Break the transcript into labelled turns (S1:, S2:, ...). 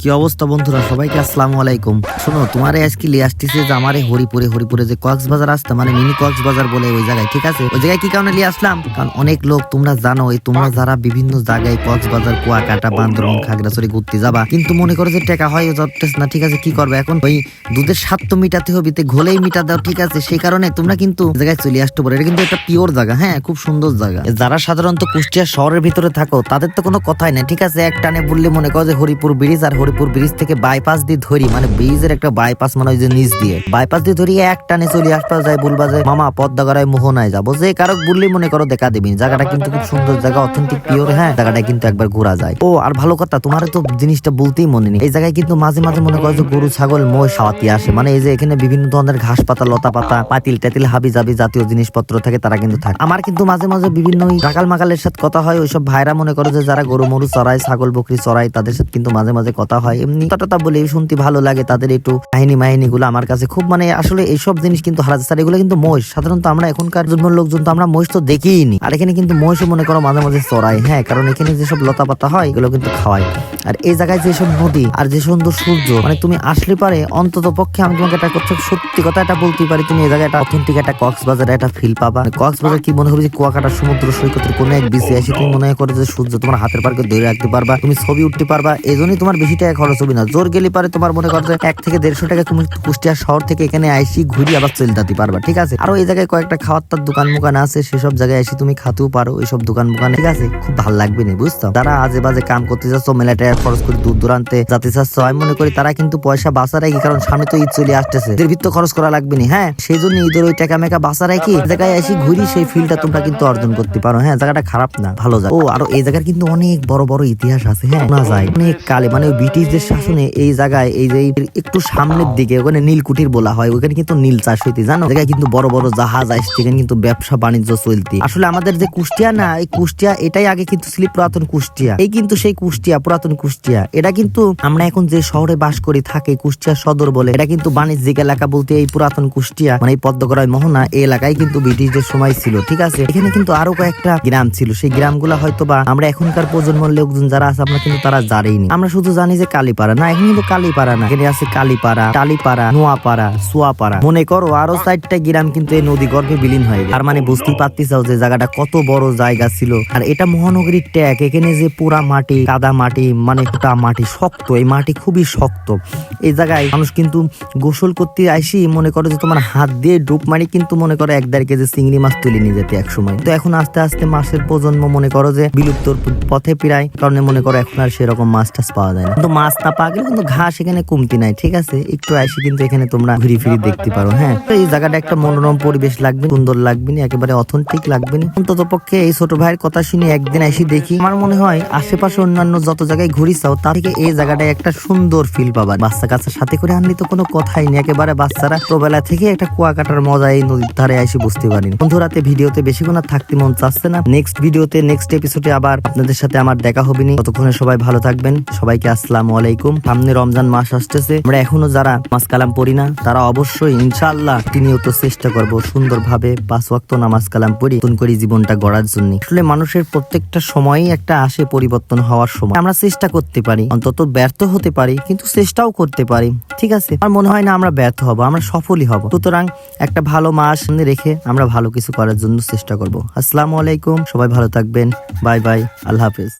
S1: কি অবস্থা বন্ধুরা? সবাইকে আসসালামু আলাইকুম। শোনো, তোমার আজকে লিয়ে আসতেছে যে আমার হরিপুরে হরিপুরে যে কক্সবাজার আসতে মানে মিনি কক্সবাজার বলে ওই জায়গায়, ঠিক আছে? ওই জায়গায় কি কারণে লিয়ে আসলাম? কারণ অনেক লোক তোমরা জানো, এই তোমরা যারা বিভিন্ন জায়গায় কক্সবাজার, কুয়াকাটা, বান্দরবন, খাগড়াছড়ি ঘুরতে যাবা, কিন্তু মনে করো যে টাকা হয়, যথেষ্ট না, ঠিক আছে? কি করবে এখন? ওই দুধের স্বাদ তো মিটাতে হবে, তে ঘোলেই মিটা দাও, ঠিক আছে? সেই কারণে তোমরা কিন্তু জায়গায় চলে আসতে পারো। এটা কিন্তু একটা পিওর জায়গা হ্যাঁ? খুব সুন্দর জায়গা। যারা সাধারণত কুষ্টিয়া শহরের ভিতরে থাকো, তাদের তো কোনো কথাই নেই, ঠিক আছে? এক টানে বললে মনে করো যে হরিপুর ব্রিজ আর হরিপুর ব্রিজ থেকে বাইপাস দিয়ে ধরি মানে ব্রিজের একটা বাইপাস মানে ওই যে নিচ দিয়ে। বাইপাস দিয়ে ধরি, এক টানে চলে আসতে যায় বলবা যে মামা পদ্মাগড়ায় মোহনায় যাব। যে কারক বললে মনে করো, দেখা দেবেন জায়গাটা কিন্তু খুব সুন্দর জায়গা অথেন্টিক পিওর হ্যাঁ জায়গাটা কিন্তু একবার ঘোরা যায়। ও, আর ভালো কথা, তোমার তো জিনিসটা বলতেই মনে নেই। এই জায়গায় কিন্তু মাঝে মাঝে মনে করো যে গরু, ছাগল মই সাওয়াতি আসে। মানে এই যে এখানে বিভিন্ন ধরনের ঘাস পাতা, লতা পাতা, পাতিল টাতিল, হাবি জাবি জাতীয় জিনিসপত্র থাকে, তারা কিন্তু থাকে। আমার কিন্তু মাঝে মাঝে বিভিন্ন রাকাল মাকালের সাথে কথা হয়, ওইসব ভাইরা মনে করো যে যারা গরু, মরু চড়ায়, ছাগল, বকরি চড়ায়, তাদের সাথে কিন্তু মাঝে মাঝে কথা হয়। এমনি কথা বলে শুনতে ভালো লাগে তাদের একটু কাহিনী মাহিনী গুলো আমার কাছে। খুব মানে আসলে এইসব জিনিস কিন্তু হারাজ স্যার, এগুলো কিন্তু মহিষ। সাধারণত আমরা এখনকার জন্মের লোকজন তো আমরা মহিষ তো দেখিই নি আর এখানে কিন্তু মহিষও মনে করো মাঝে মাঝে চড়ায় হ্যাঁ কারণ এখানে যেসব লতা পাতা হয়, এগুলো কিন্তু খাওয়ায়। আর এই জায়গায় যেসব নদী আর যে সুন্দর সূর্য মানে তুমি আসলে পারে অন্তত পক্ষে আমি তোমাকে একটা কথা, সত্যি কথা এটা বলতে পারি, তুমি এই জায়গায় একটা অথেন্টিক একটা কক্সবাজার একটা ফিল পাবা। মানে কক্সবাজার কি মনে হবে যে কুয়াকাটা সমুদ্র সৈকতের কোনো এক বিচে আসি তুমি মনে করো যে সূর্য তোমার হাতের পার্কে ধরে রাখতে পারবা, তুমি ছবি উঠতে পারবা এই জন্যই তোমার বেশি টাকা খরচ হবে না জোর গেলে পারে তোমার মনে করো এক থেকে দেড়শো টাকা তুমি কুষ্টিয়া শহর থেকে এখানে আইসি ঘুরি আবার চলে যেতে পারবা, ঠিক আছে? আরও এই জায়গায় কয়েকটা খাওয়ার তার দোকান মুকান আছে, সেসব জায়গায় এসে তুমি খাতেও পারো, ওইসব দোকান মুকান, ঠিক আছে? খুব ভালো লাগবে না, বুঝছ? যারা আজে বাজে কাম করতে যাচ্ছ মেলা খরচ করে দূর দূরান্তে যাতে চাচ্ছ, আমি মনে করি তারা কিন্তু পয়সা বাঁচা রাখি কারণ সামনে তো ঈদ চলে আসতেছে, এদের খরচ করা লাগবে না হ্যাঁ? সেই জন্য ঈদের ওই টাকা মেকা বাঁচা রাখি জায়গায় এসে ঘুরি, সেই ফিলটা তোমরা কিন্তু অর্জন করতে পারো হ্যাঁ? জায়গাটা খারাপ না, ভালো জায়গা। ও, আরও এই জায়গার কিন্তু অনেক বড় বড় ইতিহাস আছে হ্যাঁ? শোনা যায়, অনেক কালে মানে ওই ব্রিটিশদের শাসনে এই জায়গায়, এই যে একটু সামনের দিকে, ওখানে নীলকুঠির বলা হয়, ওখানে কিন্তু নীল চাষ হইতে, জানো? জায়গায় কিন্তু বড় বড় জাহাজ আসছে, এখানে কিন্তু ব্যবসা বাণিজ্য চলতি। আসলে আমাদের যে কুষ্টিয়া না, এই কুষ্টিয়া, এটাই আগে কিন্তু ছিল পুরাতন কুষ্টিয়া। এই কিন্তু সেই কুষ্টিয়া, পুরাতন কুষ্টিয়া। এটা কিন্তু আমরা এখন যে শহরে বাস করি, থাকে কুষ্টিয়া সদর বলে, এটা কিন্তু বাণিজ্যিক এলাকা বলতে এই পুরাতন কুষ্টিয়া মানে এই পদ্মগড়াই মোহনা, এই এলাকায় কিন্তু ব্রিটিশদের সময় ছিল, ঠিক আছে? এখানে কিন্তু আরও কয়েকটা গ্রাম ছিল, সেই গ্রামগুলো হয়তো বা আমরা এখনকার প্রজন্মের লোকজন যারা আছে, আমরা কিন্তু তারা জানেইনি আমরা শুধু জানি যে কালীপাড়া। না, এখানে কিন্তু কালীপাড়া না। এখানে আছে কালীপাড়া, টালিপাড়া, নোয়াপাড়া, সোয়াপাড়া। মনে করো আরও চারটা গ্রাম কিন্তু এই নদী গর্ভে বিলীন হয়ে গেছে আর মানে বুঝতেই পারতেছাও যে জায়গাটা কত বড় জায়গা ছিল। আর এটা মহানগরীর ট্যাগ এখানে যে পুরা মাটি, কাদা মাটি মানে ফুটা মাটি শক্ত। এই মাটি খুবই শক্ত। এই জায়গায় মানুষ কিন্তু গোসল করতে আইসি মনে করো যে তোমার হাত দিয়ে ডুব মারি কিন্তু মনে করো এক দেড় কেজি চিংড়ি মাছ তুলে নিয়ে যেতে এক সময় তো এখন আস্তে আস্তে মাছের প্রজন্ম মনে করো যে বিলুপ্তর পথে প্রায় কারণে মনে করো এখন আর সেরকম মাছ টাছ পাওয়া যায় না। মাছ না পাওয়া গেলে কিন্তু ঘাস এখানে কমতি নাই, ঠিক আছে? একটু আইসি কিন্তু এখানে তোমরা ঘুরি ফিরি দেখতে পারো হ্যাঁ? এই জায়গাটা একটা মনোরম পরিবেশ লাগবে, সুন্দর লাগবে না, একেবারে অথেন্টিক লাগবে না। অন্তত পক্ষে এই ছোট ভাইয়ের কথা শুনে একদিন আইসি দেখি। আমার মনে হয় আশেপাশে অন্যান্য যত জায়গায় ঘুরি চাও, তার থেকে এই জায়গাটায় একটা সুন্দর ফিল পাবা। বাচ্চা কাচ্চার সাথে করে আনলে তো কোনো কথাই নেই, একেবারে বাচ্চারা ছোটবেলা থেকে একটা কুয়াকাটার মজা এই নদীর ধারে এসে বুঝতে পারিনি। বন্ধুরাতে ভিডিওতে বেশিক্ষণ আর থাকতে মন চাচ্ছে না। নেক্সট ভিডিওতে নেক্সট এপিসোডে আবার আপনাদের সাথে আমার দেখা হবে নি। ততক্ষণে সবাই ভালো থাকবেন। সবাইকে আসসালামু আলাইকুম। সামনে রমজান মাস আসতেছে। আমরা এখনও যারা মাস কালাম পড়ি না, তারা অবশ্যই ইনশাআল্লাহ প্রতিনিয়ত চেষ্টা করব সুন্দরভাবে পাঁচ ওয়াক্ত নামাজ কালাম পড়ি, নতুন করে জীবনটা গড়ার জন্য। আসলে মানুষের প্রত্যেকটা সময়ই একটা আসে পরিবর্তন হওয়ার সময়। আমরা চেষ্টা করতে পারি, অন্তত ব্যর্থ হতে পারি, কিন্তু চেষ্টাও করতে পারি। ঠিক আছে? আমার মনে হয় না আমরা ব্যর্থ হব, আমরা সফলই হব। সুতরাং একটা ভালো মাস সামনে রেখে আমরা ভালো কিছু করার জন্য চেষ্টা করব। আসসালামু আলাইকুম, সবাই ভালো থাকবেন। বাই বাই, আল্লাহ হাফেজ।